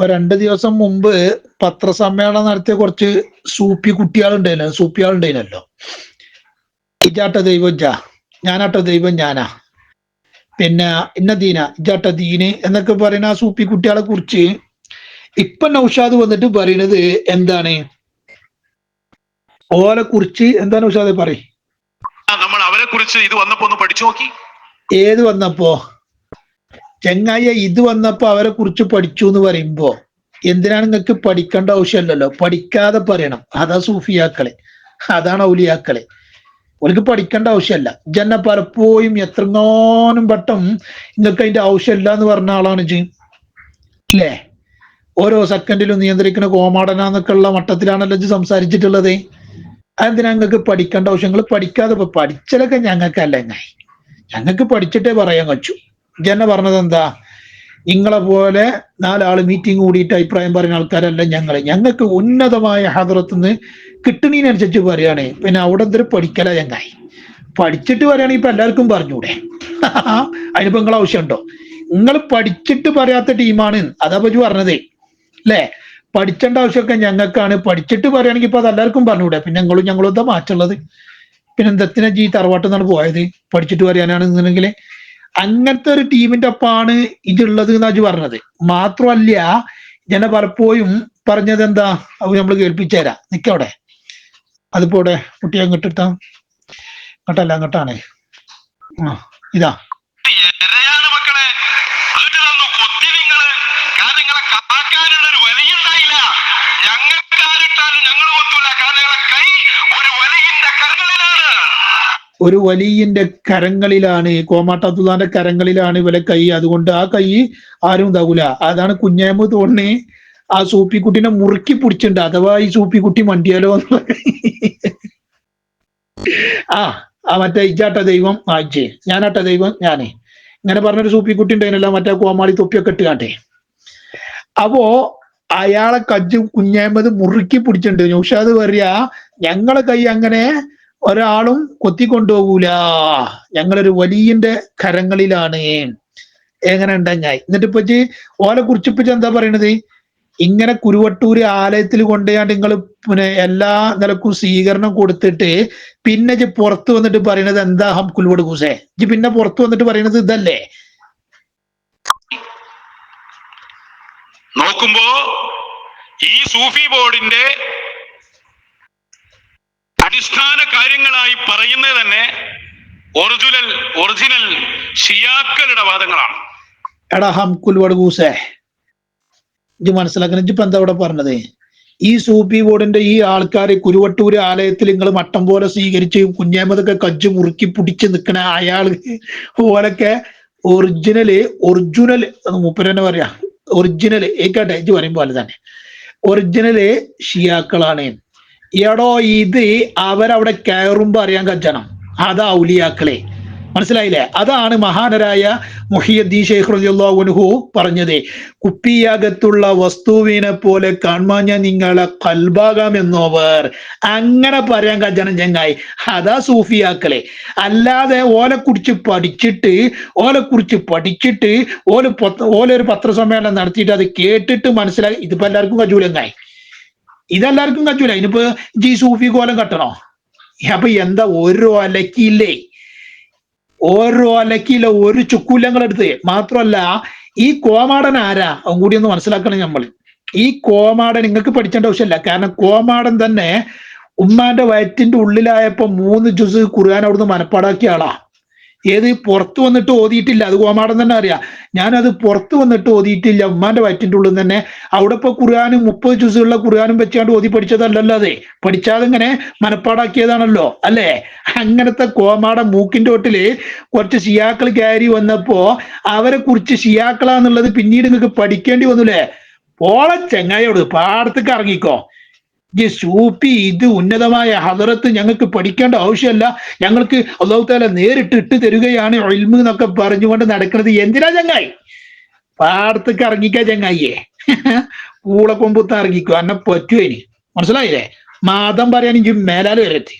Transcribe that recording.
ഇപ്പൊ രണ്ട് ദിവസം മുമ്പ് പത്രസമ്മേളനം നടത്തിയ കുറച്ച് സൂപ്പി കുട്ടികളുണ്ടായിരുന്നു സൂപ്പിയാളുണ്ടായിരുന്നല്ലോ ഇജാട്ട ദൈവം ജാ ഞാനാട്ട ദൈവം ഞാനാ. പിന്നെ ഇന്ന ദീന ഇജാട്ട ദീന് എന്നൊക്കെ പറയുന്ന ആ സൂപ്പി കുട്ടികളെ കുറിച്ച് ഇപ്പൊ നൗഷാദ് വന്നിട്ട് പറയുന്നത് എന്താണ്? ഓലെ കുറിച്ച് എന്താണ് നൗഷാദ് പറയും? നമ്മൾ അവരെ കുറിച്ച് ഇത് വന്നപ്പോ ഒന്ന് പഠിച്ചു നോക്കി. ഏത് വന്നപ്പോ? ചെങ്ങായ ഇത് വന്നപ്പോ അവരെ കുറിച്ച് പഠിച്ചു എന്ന് പറയുമ്പോ എന്തിനാണ് നിങ്ങൾക്ക് പഠിക്കേണ്ട ആവശ്യമല്ലല്ലോ? പഠിക്കാതെ പറയണം. അതാ സൂഫിയാക്കളെ. അതാണ് ഔലിയാക്കളെ. അവർക്ക് പഠിക്കേണ്ട ആവശ്യമല്ല. ജന്ന പലപ്പോഴും എത്രങ്ങാനും വട്ടം നിങ്ങൾക്ക് അതിന്റെ ആവശ്യമില്ല എന്ന് പറഞ്ഞ ആളാണ് ജി അല്ലേ ഓരോ സെക്കൻഡിലും നിയന്ത്രിക്കുന്ന കോമാടനാന്നൊക്കെ ഉള്ള മട്ടത്തിലാണല്ലോ ജി സംസാരിച്ചിട്ടുള്ളത്. അതെന്തിനാ നിങ്ങൾക്ക് പഠിക്കേണ്ട ആവശ്യങ്ങൾ? പഠിക്കാതെ പഠിച്ചതൊക്കെ ഞങ്ങൾക്കല്ല ഞങ്ങൾക്ക് പഠിച്ചിട്ടേ പറയാൻ കച്ചു ജന പറഞ്ഞത് എന്താ? നിങ്ങളെ പോലെ നാലാൾ മീറ്റിംഗ് കൂടിയിട്ട് അഭിപ്രായം പറയുന്ന ആൾക്കാരല്ല ഞങ്ങൾ. ഞങ്ങൾക്ക് ഉന്നതമായ ഹദറത്തുനിന്ന് കിട്ടണീനനുസരിച്ച് പറയുകയാണ് പിന്നെ അവിടെ എന്തൊരു പഠിക്കല ചങ്ങായി. പഠിച്ചിട്ട് പറയുകയാണെങ്കിൽ ഇപ്പൊ എല്ലാവർക്കും പറഞ്ഞൂടെ. അതിനിപ്പോ നിങ്ങൾ ആവശ്യമുണ്ടോ? നിങ്ങൾ പഠിച്ചിട്ട് പറയാത്ത ടീമാണ്. അതാ പറ്റി പറഞ്ഞതേ. അല്ലേ? പഠിക്കേണ്ട ആവശ്യമൊക്കെ ഞങ്ങൾക്കാണ്. പഠിച്ചിട്ട് പറയുകയാണെങ്കിൽ ഇപ്പൊ അത് എല്ലാവർക്കും പറഞ്ഞൂടെ. പിന്നെ ഞങ്ങളും ഞങ്ങളും എന്താ മാറ്റുള്ളത് പിന്നെ എന്തെത്തിനാ ജീ തറവാട്ടെന്നാണ് പോയത്? പഠിച്ചിട്ട് പറയാനാണെന്നുണ്ടെങ്കിൽ അങ്ങനത്തെ ഒരു ടീമിന്റെ ഒപ്പമാണ് ഇതുള്ളത് എന്നാ ജി പറഞ്ഞത്. മാത്രമല്ല ഞാൻ പലപ്പോഴും പറഞ്ഞത് എന്താ അത് നമ്മൾ കേൾപ്പിച്ചുതരാം നിക്കവിടെ അതിപ്പോ ഇവിടെ കുട്ടിയെ അങ്ങോട്ടിട്ടാ അങ്ങോട്ടല്ല അങ്ങോട്ടാണ്. ആ ഇതാ എരയാണ് മക്കളെ വീട്ടിൽ തന്നു കൊത്തി നിങ്ങൾ കാരണം നിങ്ങളെ കാക്കാനുള്ള ഒരു വലിയുണ്ടായില്ല ഞങ്ങൾക്ക് ആരിട്ടാലും ഞങ്ങൾ കൊത്തൂല കാരണം നിങ്ങളെ കൈ ഒരു വലിയിന്റെ കരങ്ങളിലാണ് ഒരു വലിയന്റെ കരങ്ങളിലാണ് കോമാട്ടാത്തുള്ളാന്റെ കരങ്ങളിലാണ് ഇവരെ കൈ. അതുകൊണ്ട് ആ കൈ ആരും ഉണ്ടാകൂല അതാണ് കുഞ്ഞാമ്പ് തോന്നി ആ സൂപ്പിക്കുട്ടിനെ മുറുക്കി പിടിച്ചിട്ടുണ്ട്. അഥവാ ഈ സൂപ്പിക്കുട്ടി മണ്ടിയാലോ എന്നുള്ള ആ ആ മറ്റേ ഇജാട്ട ദൈവം. ആജ് ഞാനാട്ട ദൈവം ഞാനേ. ഇങ്ങനെ പറഞ്ഞൊരു സൂപ്പിക്കുട്ടി ഉണ്ടായിരുന്നല്ലോ മറ്റേ കോമാളി തൊപ്പിയൊക്കെ ഇട്ട് കാട്ടെ. അപ്പോ അയാളെ കജ്ജ് കുഞ്ഞാമ്പത് മുറുക്കി പിടിച്ചിട്ടുണ്ട്. നൗഷാദ് പറയാ ഞങ്ങളെ കൈ അങ്ങനെ ഒരാളും കൊത്തിക്കൊണ്ടുപോകൂല. ഞങ്ങളൊരു വലിയന്റെ കരങ്ങളിലാണ്. എങ്ങനെ ഉണ്ടെങ്ങായി എന്നിട്ട് ഇപ്പൊ ഓലെ കുറിച്ച് എന്താ പറയണത്? ഇങ്ങനെ കുരുവട്ടൂര് ആലയത്തിൽ കൊണ്ടുപോയാണ്ട് നിങ്ങൾ പിന്നെ എല്ലാ നിലക്കും സ്വീകരണം കൊടുത്തിട്ട് പിന്നെ ജി പുറത്ത് വന്നിട്ട് പറയണത് എന്താ ഹം കുൽവട് കൂസേ? ജി പിന്നെ പുറത്ത് വന്നിട്ട് പറയണത് ഇതല്ലേ? നോക്കുമ്പോ ഈ സൂഫി ബോർഡിന്റെ അടിസ്ഥാന കാര്യങ്ങളായി പറയുന്നത് തന്നെ ഒറിജിനൽ ഒറിജിനൽ ഷിയാക്കളുടെ വാദങ്ങളാണ്. എടാ ഹം കുൽവട് കൂസേ. ഇജ്ജ് മനസ്സിലാക്കണം ഇപ്പൊ എന്താ ഇവിടെ പറഞ്ഞത്? ഈ സൂപ്പി ബോർഡിന്റെ ഈ ആൾക്കാരെ കുരുവട്ടൂര് ആലയത്തിൽ നിങ്ങൾ മട്ടം പോലെ സ്വീകരിച്ച് കുഞ്ഞേമതൊക്കെ കജ്ജ് മുറുക്കി പിടിച്ച് നിൽക്കണ അയാൾ പോലൊക്കെ ഒറിജിനൽ ഒറിജിനൽ മൂപ്പര് തന്നെ പറയാ. ഒറിജിനൽ ഏക്കാട്ടെ ഇജ്ജ് പറയുമ്പോൾ തന്നെ. ഒറിജിനൽ ഷിയാക്കളാണ്. എടോ ഇത് അവരവിടെ കയറുമ്പോ അറിയാൻ കജ്ജണം അതാ ഔലിയാക്കളെ. മനസ്സിലായില്ലേ? അതാണ് മഹാനരായ മുഹിയദ്ദീൻ ഷെയ്ഖ് റളിയല്ലാഹു പറഞ്ഞത്. കുപ്പിയകത്തുള്ള വസ്തുവിനെ പോലെ കാൺമാഞ്ഞ നിങ്ങളെ കൽഭാഗമെന്നോവർ. അങ്ങനെ പറയാൻ കജ്ജണം ചെങ്ങായി. അതാ സൂഫിയാക്കളെ. അല്ലാതെ ഓലെ കുറിച്ച് പഠിച്ചിട്ട് ഓലെ കുറിച്ച് പഠിച്ചിട്ട് ഓൽ ഓലൊരു പത്രസമ്മേളനം നടത്തിയിട്ട് അത് കേട്ടിട്ട് മനസ്സിലാക്കി ഇതിപ്പോ എല്ലാവർക്കും കജൂലങ്ങായി. ഇതെല്ലാവർക്കും കച്ചൂല ഇനിയിപ്പോ ജി സൂഫി കോലം കെട്ടണോ? അപ്പൊ എന്താ ഒരു ഒലക്കില്ലേ ഓരോ അലക്കിയില്ല ഒരു ചുക്കൂലങ്ങൾ എടുത്ത് മാത്രമല്ല ഈ കോമാടൻ ആരാ? അവൻ കൂടി ഒന്ന് മനസ്സിലാക്കണം നമ്മൾ ഈ കോമാടൻ നിങ്ങൾക്ക് പഠിക്കേണ്ട ആവശ്യമില്ല. കാരണം കോമാടൻ തന്നെ ഉമ്മാന്റെ വയറ്റിന്റെ ഉള്ളിലായപ്പോ മൂന്ന് ജുസ് ഖുർആൻ അവിടുന്ന് മനപ്പാടാക്കിയ ആളാ. ഏത് പുറത്തു വന്നിട്ട് ഓതിയിട്ടില്ല? അത് കോമാടൻ തന്നെ അറിയാം. ഞാനത് പുറത്തു വന്നിട്ട് ഓതിയിട്ടില്ല. ഉമ്മാന്റെ വയറ്റിന്റെ ഉള്ളിൽ തന്നെ. അവിടെ ഇപ്പൊ ഖുർആാനും മുപ്പത് ജുസുള്ള ഖുർആാനും വെച്ചാണ്ട് ഓതി പഠിച്ചതല്ലല്ലോ അതെ. പഠിച്ചാതെ ഇങ്ങനെ മനപ്പാടാക്കിയതാണല്ലോ അല്ലേ? അങ്ങനത്തെ കോമാട മൂക്കിന്റെ ഒട്ടിൽ കുറച്ച് ഷിയാക്കൾ കയറി വന്നപ്പോ അവരെ കുറിച്ച് ഷിയാക്കളാന്നുള്ളത് പിന്നീട് നിങ്ങൾക്ക് പഠിക്കേണ്ടി വന്നില്ലേ ഓളെ ചെങ്ങായോട് പാടത്തേക്ക് ഇറങ്ങിക്കോ. ഈ സൂപ്പി ഇത് ഉന്നതമായ ഹദറത്ത് ഞങ്ങൾക്ക് പഠിക്കേണ്ട ആവശ്യമല്ല. ഞങ്ങൾക്ക് അള്ളാഹു താല നേരിട്ട് ഇട്ട് തരികയാണ് ഇൽമു എന്നൊക്കെ പറഞ്ഞുകൊണ്ട് നടക്കുന്നത് എന്തിനാ ചങ്ങായി? പാടത്തേക്ക് ഇറങ്ങിക്കാ ചങ്ങായിയെ. പൂളക്കൊമ്പുത്ത് ഇറങ്ങിക്കോ. എന്നെ പറ്റുമോ ഇനി? മനസ്സിലായില്ലേ? മാതം പറയാൻ ഇഞ്ചി മേലാൽ വരത്തി